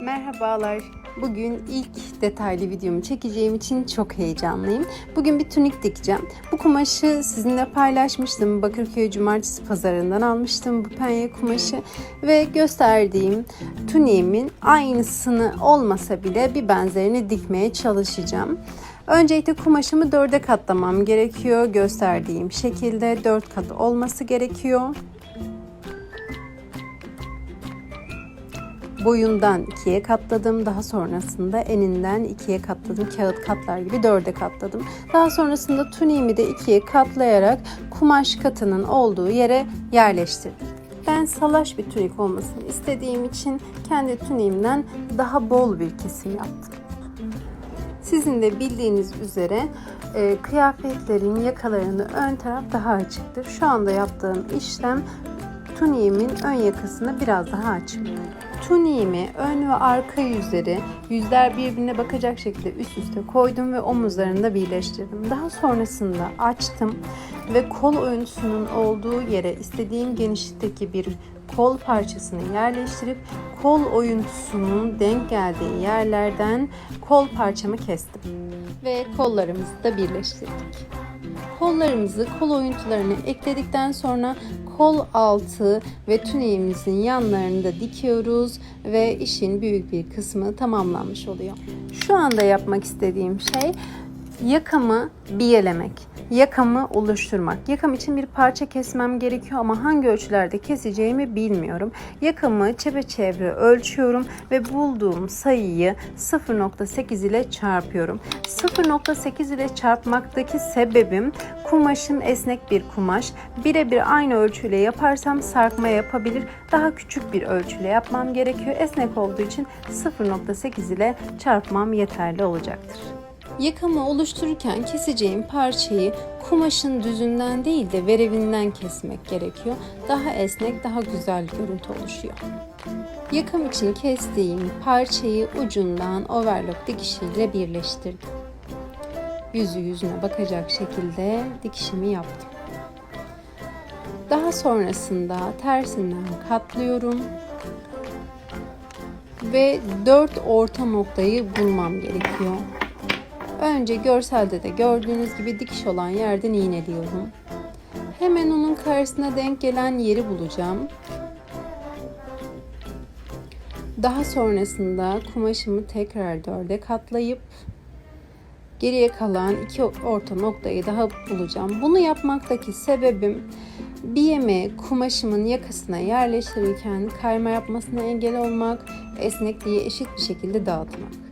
Merhabalar. Bugün ilk detaylı videomu çekeceğim için çok heyecanlıyım. Bugün bir tunik dikeceğim. Bu kumaşı sizinle paylaşmıştım. Bakırköy Cumartesi Pazarından almıştım bu penye kumaşı ve gösterdiğim tuniğimin aynısını olmasa bile bir benzerini dikmeye çalışacağım. Öncelikle kumaşımı dörde katlamam gerekiyor. Gösterdiğim şekilde dört kat olması gerekiyor. Boyundan ikiye katladım. Daha sonrasında eninden ikiye katladım. Kağıt katlar gibi dörde katladım. Daha sonrasında tuniğimi de ikiye katlayarak kumaş katının olduğu yere yerleştirdim. Ben salaş bir tunik olmasını istediğim için kendi tuniğimden daha bol bir kesim yaptım. Sizin de bildiğiniz üzere e, kıyafetlerin yakalarının ön taraf daha açıktır. Şu anda yaptığım işlem tuniğimin ön yakasını biraz daha açmak. Tuniğimi ön ve arka yüzleri yüzler birbirine bakacak şekilde üst üste koydum ve omuzlarını da birleştirdim. Daha sonrasında açtım ve kol oyuntusunun olduğu yere istediğim genişlikteki bir kol parçasını yerleştirip kol oyuntusunun denk geldiği yerlerden kol parçamı kestim ve kollarımızı da birleştirdik. Kollarımızı kol oyuntularını ekledikten sonra kol altı ve tüneğimizin yanlarını da dikiyoruz ve işin büyük bir kısmı tamamlanmış oluyor. Şu anda yapmak istediğim şey yakamı biyelemek yakamı oluşturmak. Yakam için bir parça kesmem gerekiyor ama hangi ölçülerde keseceğimi bilmiyorum. Yakamı çepeçevre ölçüyorum ve bulduğum sayıyı 0.8 ile çarpıyorum. 0.8 ile çarpmaktaki sebebim kumaşım esnek bir kumaş. Birebir aynı ölçüyle yaparsam sarkma yapabilir. Daha küçük bir ölçüyle yapmam gerekiyor. Esnek olduğu için 0.8 ile çarpmam yeterli olacaktır. Yakamı oluştururken keseceğim parçayı kumaşın düzünden değil de verevinden kesmek gerekiyor. Daha esnek, daha güzel görüntü oluşuyor. Yakam için kestiğim parçayı ucundan overlock dikişiyle birleştirdim. Yüzü yüzüne bakacak şekilde dikişimi yaptım. Daha sonrasında tersinden katlıyorum ve dört orta noktayı bulmam gerekiyor. Önce görselde de gördüğünüz gibi dikiş olan yerden iğneliyorum. Hemen onun karşısına denk gelen yeri bulacağım. Daha sonrasında kumaşımı tekrar dörde katlayıp geriye kalan iki orta noktayı daha bulacağım. Bunu yapmaktaki sebebim bir yemeği kumaşımın yakasına yerleştirirken kayma yapmasına engel olmak, esnekliği eşit bir şekilde dağıtmak.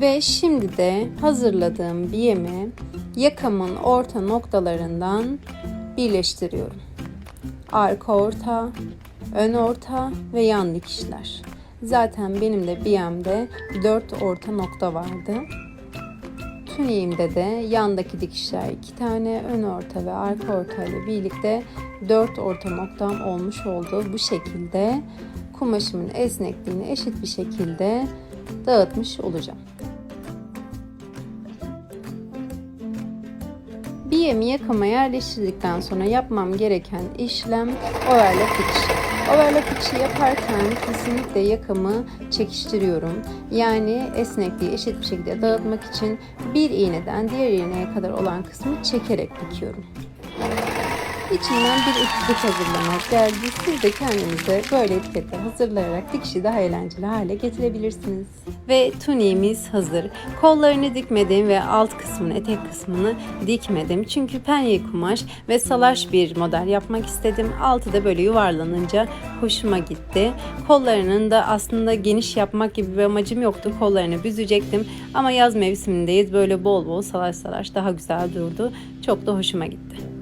Ve şimdi de hazırladığım biyemi yakamın orta noktalarından birleştiriyorum. Arka orta, ön orta ve yan dikişler. Zaten benim de biyemde 4 orta nokta vardı. Tuniğimde de yandaki dikişler 2 tane, ön orta ve arka orta ile birlikte 4 orta noktam olmuş oldu. Bu şekilde kumaşımın esnekliğini eşit bir şekilde dağıtmış olacağım. Biyemi yakama yerleştirdikten sonra yapmam gereken işlem overlock dikişi. Overlock dikişi yaparken kesinlikle yakamı çekiştiriyorum. Yani esnekliği eşit bir şekilde dağıtmak için bir iğneden diğer iğneye kadar olan kısmı çekerek dikiyorum. İçinden bir etiket hazırlamak geldi. Siz de kendinize böyle etiketler hazırlayarak dikişi daha eğlenceli hale getirebilirsiniz. Ve tuniğimiz hazır. Kollarını dikmedim ve alt kısmını, etek kısmını dikmedim. Çünkü penye kumaş ve salaş bir model yapmak istedim. Altı da böyle yuvarlanınca hoşuma gitti. Kollarının da aslında geniş yapmak gibi bir amacım yoktu. Kollarını büzecektim. Ama yaz mevsimindeyiz. Böyle bol bol salaş salaş daha güzel durdu. Çok da hoşuma gitti.